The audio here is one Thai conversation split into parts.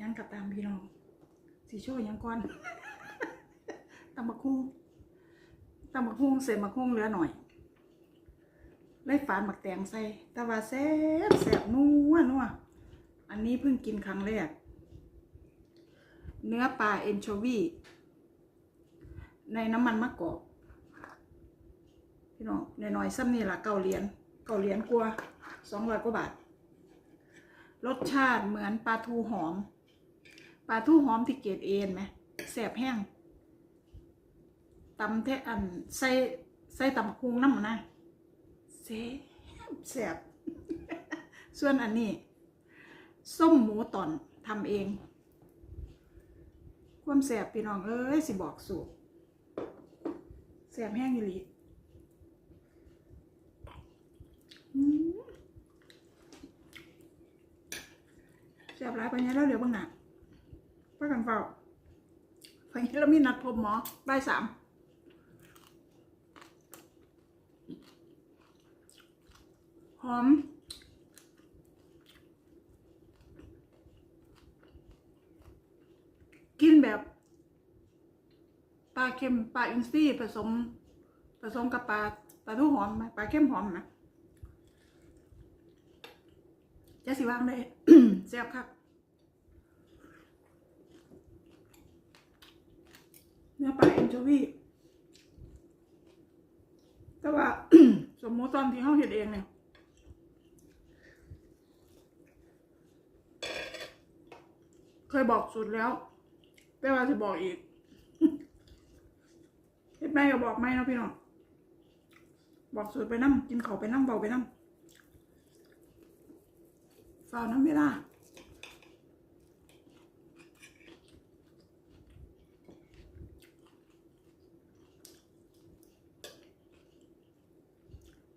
ยังกับตามพี่น้องสีโชว์ยังก่อนตำบักฮุ่งตำบักฮุ่งเสร็จบักฮุ่งเหลือหน่อยเลยฝานหมักแตงใส่ต่ว่าแซ่บแซ่บนัวนัวอันนี้เพิ่งกินครั้งแรก เนื้อปลาเอนโชวีในน้ำมันมะกอกพี่น้องในน้อยซ้ำนี่ละเกาเหรียญเกาเหรียญกลัวสองร้อยกว่าบาท รสชาติเหมือนปลาทูหอม ปลาทูหอมที่เกรดเอ็นไหมแสบแห้งตำเทอันใส่ใส่ตำคุงน้ำนะแสบแสบส่วนอันนี้ ส้มหมูตอนทำเอง ความแสบพี่น้องเอ้ยสิบอกสูตรแสบแห้งอีหลีอืมแสบหลายไปเนี้ยแล้วเดี๋ยวเบางหนัก พักกันเฝ้าไปนี้เรามีนัดพบหมอบ่ายสามหอมกินแบบปลาเค็มปลาอินทรีผสม ผสมกับปลาปลาทูหอมไหมปลาเค็มหอมไหมจะสิวางได้แซ่บครับ เนื้อปลาเอ็นโชวีแต่ว่า สมมติตอนที่เขาเห็ดเองเนี่ยเคยบอกสุดแล้ว แต่ว่าจะบอกอีกเฮ็ดไม่ก็บอกไม่นะพี่น้องบอกสูตรไปนั่งกินเขาวไปนั่งเบาไปนั่งฝ่าน้ำเวลา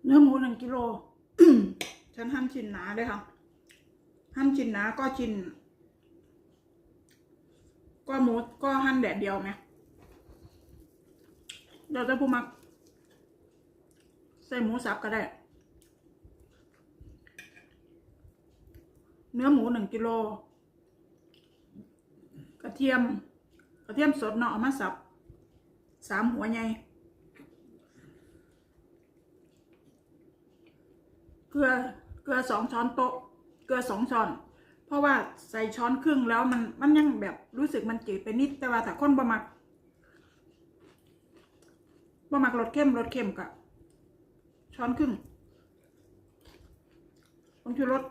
เนื้อหมูหนึ่งกิโลฉันหั่นชิ้นหนาด้วยค่ะหั่นชิ้นหนาก็ชิ้นก็หมูก็หั่นแดดเดียวไหมเราจะพูมัก ใส่หมูสับก็ได้ เนื้อหมูหนึ่งกิโล กระเทียม กระเทียมสดเนาะเอามาสับสามหัวใหญ่ เกลือเกลือสองช้อนโต๊ะ เกลือสองช้อน เพราะว่าใส่ช้อนครึ่งแล้วมันมันยังแบบรู้สึกมันจืดไปนิดแต่ว่าแต่คนบะมักบะมักรสเข้มรสเข้มกะช้อนครึ่งผงชูรส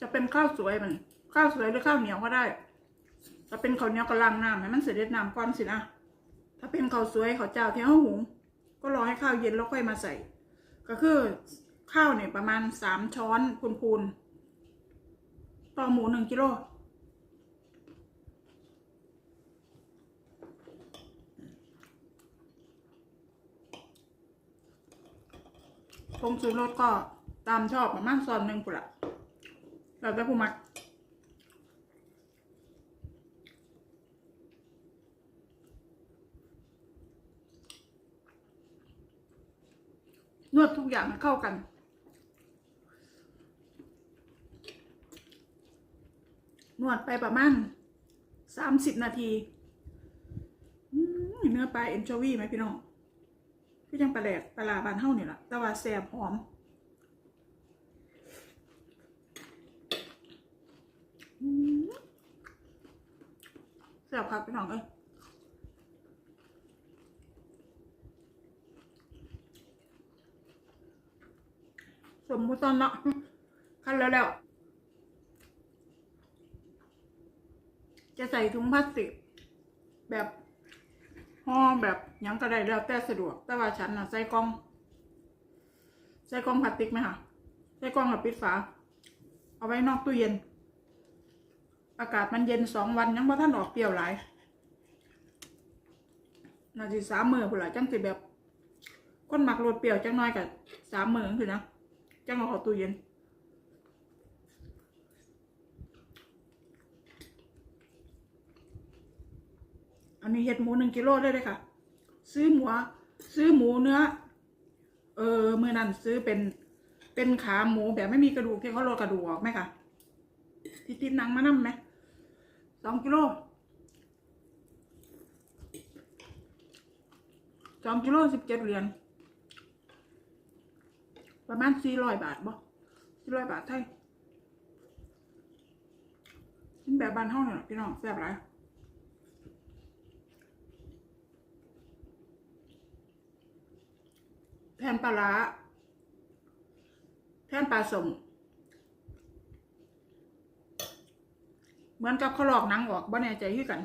จะเป็นข้าวสวยมันข้าวสวยหรือข้าวเหนียวก็ได้ถ้าเป็นข้าวเหนียวก็ล้างน้ำให้มันเสด็จน้ำก่อนสินะถ้าเป็นข้าวสวยข้าวเจ้าที่เขาหุง ก็รอให้ข้าวเย็นแล้วค่อยมาใส่ ก็คือข้าวเนี่ยประมาณสามช้อนพูนๆต่อหมูหนึ่งกิโลผงชูรสก็ตามชอบประมาณซอนหนึ่งปุ่นละเราได้ผู้มัก นวดทุกอย่างให้เข้ากัน นวดไปประมาณสามสิบนาทีเนื้อปลาเอ็นโชวีไหมพี่น้องก็ยังปลาแหลกปลาลาบานเท่านี่แหละแต่ว่าแซ่บหอมอืมแซ่บครับพี่น้องเอ้ย สมมุติตอนเนาะคันแล้วแล้ว จะใส่ถุงพลาสติก แบบห่อแบบยังก็ได้แล้วแต่สะดวก แต่ว่าฉันน่ะใส่กล่อง ใส่กล่องพลาสติกไหมคะใส่กล่องกับปิดฝา เอาไว้นอกตู้เย็น อากาศมันเย็นสองวันยังว่าท่านออกเปรี้ยวหลายน่าจะสามมือพุ่นละจังสิแบบคนหมักรสเปรี้ยวจังน้อยกับสามมือคือนะ จังเอาเข้าตู้เย็นอันนี้เห็ดหมูหนึ่งกิโลได้เลยค่ะ ซื้อหมูซื้อหมูเนื้อ เออเมื่อนั้นซื้อเป็นเป็นขาหมูแบบไม่มีกระดูกที่เขาโรยกระดูกออกไหมคะที่ติดหนังมานั่มไหมสองกิโลสองกิโลสิบเจ็ดเหรียญ ประมาณสี่ร้อยบาทบ่สี่ร้อยบาทไทยกินแบบบ้านห้องเนี่ยพี่น้องแซ่บหลายแทนปลาร้าแทนปลาสมเหมือนกับเขาหลอกหนังออกบ่แน่ใจคือกัน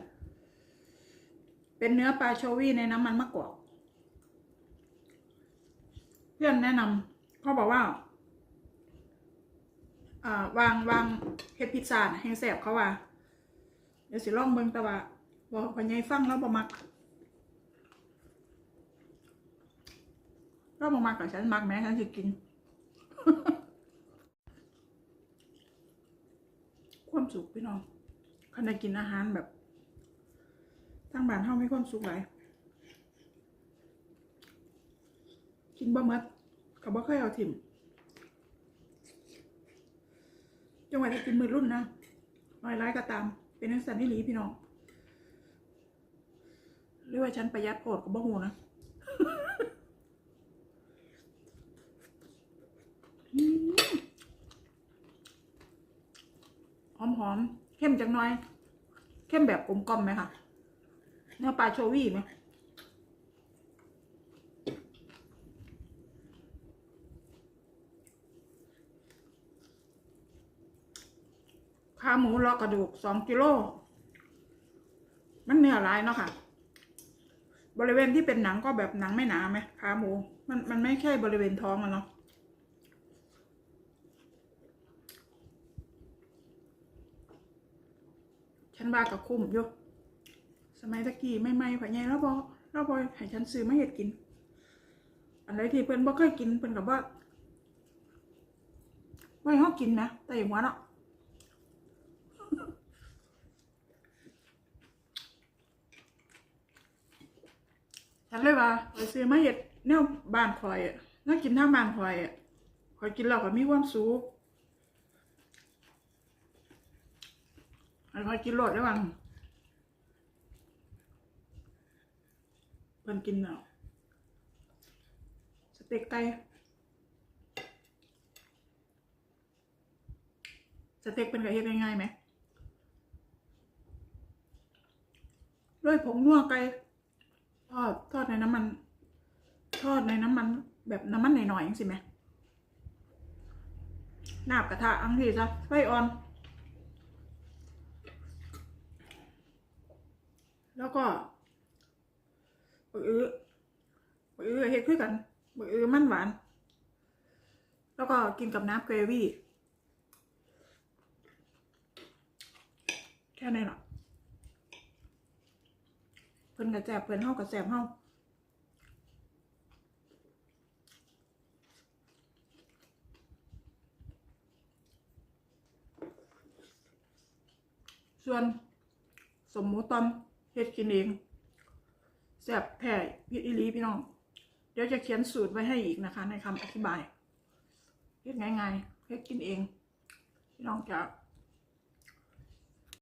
เป็นเนื้อปลาโชวี่ในน้ำมันมะกอก เพื่อนแนะนำ เขาบอกว่าอ่าวางวางเฮ็ดพิซซ่าแห้งแสบเขาว่า เดี๋ยวสิลองเบิ่งแต่ว่าบอกพอใหญายฟังแล้วบ่มักเราบ่มักกับฉันมักแม้ฉันสิกิน ความสุขพี่น้องคันได้กินอาหารแบบทางบ้านเฮามีความสุขหลายกินบ่หมด ก็บ่เคยเอาถิ่มจังหวะที่กินมือรุ่นนะน้อยร้ายก็ตาม เป็นนักสันนิลีพี่น้องเรียกว่าฉันประหยัดโอดกับบ้หูนะหอมหอมๆเข้มจังหน่อย เข้มแบบกลมกลมไหมคะเนื้อปลาโชวี่ไหม หมูรอกระดูกสองกิโล มันเนื้อหลายเนาะค่ะ บริเวณที่เป็นหนังก็แบบหนังไม่หนาไหมขาหมู มันมันไม่ใช่บริเวณท้องอะเนาะฉันว่ากับคุ้มอยู่สมัยตะกี้ไม่ไม่ผ่าใหญ่แล้วบอแล้วบอให้ฉันซื้อไมาเห็ดกิน อันไหนที่เพิ่อนบ่เคยกินเพิ่อนกับว่าไว้ห้องกินนะแต่อย่างว่าเนาะ ฉันเลยว่าไปซื้อมาเห็ดแนวบ้านคอยอะน่ากินทางบ้านคอยอะคอยกินแล้วก็มีความสุขให้คอยกินโลดได้บ้างเพิ่นกินเนาะสเต็กไก่สเต็กเป็นกะเฮ็ดง่ายๆไหมโรยผงนัวไก่ ทอดในน้ำมัน ทอดในน้ำมัน แบบน้ำมันหน่อยๆอย่างสิไหมนาบกระทะอังทีจ้ะไฟอ่อน แล้วก็บะอื้อบะอื้อเฮ็ดคือกันบะอื้อมันหวาน แล้วก็กินกับน้ำเกรวี่แค่นี้หรอเพิ่นกระแจบเพิ่นเฮากระแจบเฮา ส่วนสมหมูตอนเฮ็ดกินเองแซ่บแท้พิษอีลีพี่น้อง เดี๋ยวจะเขียนสูตรไว้ให้อีกนะคะ ในคำอธิบายเฮ็ดง่ายๆเฮ็ดกินเอง พี่น้องจะ